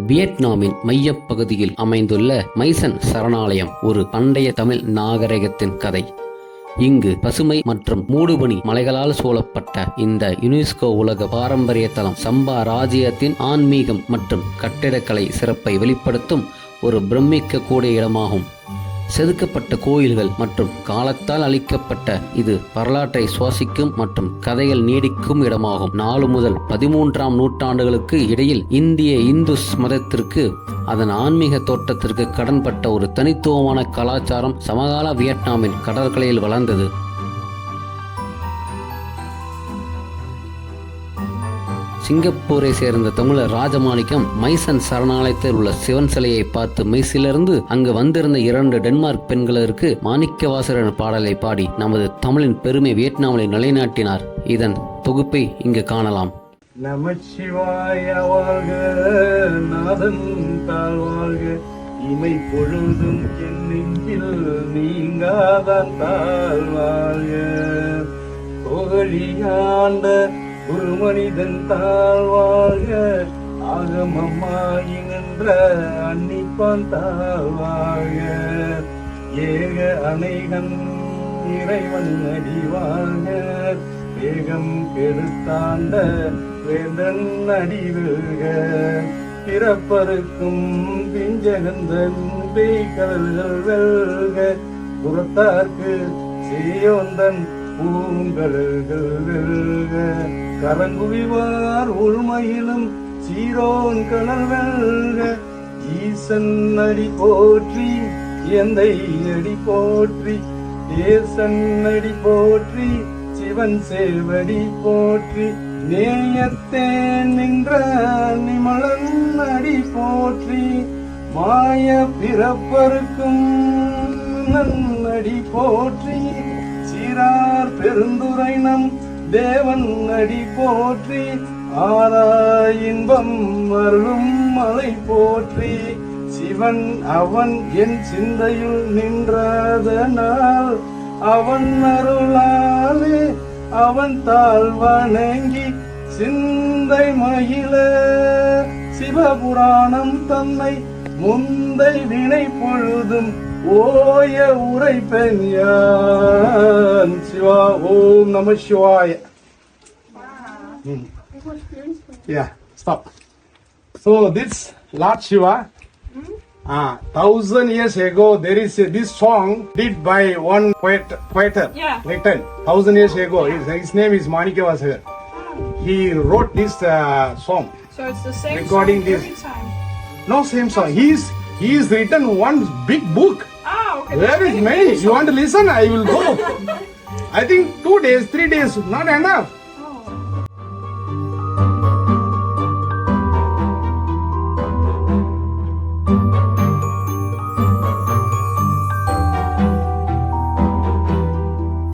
வியட்நாமின் மையப்பகுதியில் அமைந்துள்ள மைசன் சரணாலயம் ஒரு பண்டைய தமிழ் நாகரிகத்தின் கதை. இங்கு பசுமை மற்றும் மூடுபனி மலைகளால் சூழப்பட்ட இந்த யுனெஸ்கோ உலக பாரம்பரிய தலம் சம்பா ராஜ்யத்தின் ஆன்மீகம் மற்றும் கட்டிடக்கலை சிறப்பை வெளிப்படுத்தும் ஒரு பிரமிக்க கூடிய இடமாகும். செதுக்கப்பட்ட கோயில்கள் மற்றும் காலத்தால் அளிக்கப்பட்ட இது வரலாற்றை சுவாசிக்கும் மற்றும் கதைகள் நீடிக்கும் இடமாகும். நாலு முதல் பதிமூன்றாம் நூற்றாண்டுகளுக்கு இடையில் இந்திய இந்து மதத்திற்கு அதன் ஆன்மீக தோற்றத்திற்கு கடன்பட்ட ஒரு தனித்துவமான கலாச்சாரம் சமகால வியட்நாமின் கடற்கரையில் வளர்ந்தது. சிங்கப்பூரை சேர்ந்த தமிழர் ராஜமாணிக்கம் மைசன் சரணாலயத்தில் உள்ள சிவன் சிலையை பார்த்து மெய்சிலிருந்து அங்கு வந்திருந்த இரண்டு டென்மார்க் பெண்களுக்கு மாணிக்கவாசரன் பாடலை பாடி நமது தமிழின் பெருமை வியட்நாமில் நிலைநாட்டினார். இதன் தொகுப்பை இங்கு காணலாம். நமச்சிவாய வாழ்க நாதன் தாழ்வாழ்க இமை பொழுதும் என் நெஞ்சில் நீங்காதான் தாழ்வாழ்க புகழியாண்ட ஒரு மனிதன் தாழ்வாக ஆகமம்மாயி நின்ற அன்னிப்பான் தாழ்வாக ஏக அணைகன் இறைவன் அடிவாக வேகம் பெருத்தாண்ட வேந்தன் அடிவுக பிறப்பருக்கும் பிஞ்சகந்தன் பேய்கடல்கள் வெல்க புறத்தார்க்கு செய்யோந்தன் பூங்கடல்கள் வெல்க கலங்குவிவார் உள்மையிலும் சீரோன் கடல் வெல்க ஈசன் அடி போற்றி எந்தை அடி போற்றி தேசன் அடி போற்றி சிவன் சேவடி போற்றி நேயத்தே நின்ற நிமலன் அடி போற்றி மாய பிறப்பருக்கும் நன்னடி போற்றி. சீரார் பெருந்துரை நம் தேவன் அடி போற்றி ஆரா இன்பம் அருளும் மலை போற்றி. சிவன் அவன் என் சிந்தையுள் நின்றதனால் அவன் அருளாலே அவன் தாழ் வணங்கி சிந்தை மகிழ. சிவபுராணம் தன்னை முந்தை வினை பொழுதும் ஓய உரைப்பெண் யான் சிவா ஓம் நம சிவாய Yeah, stop. So this Lord Shiva, uh, thousand years ago, there is a, this song did by one poet, poeter, Yeah. written thousand years ago. His, his name is Manikavasagar. He wrote this uh, song. So it's the same Recording song this. every time. No same song. He's he's written one big book. There is many. You want to listen? I will go. I think two days, three days, not enough.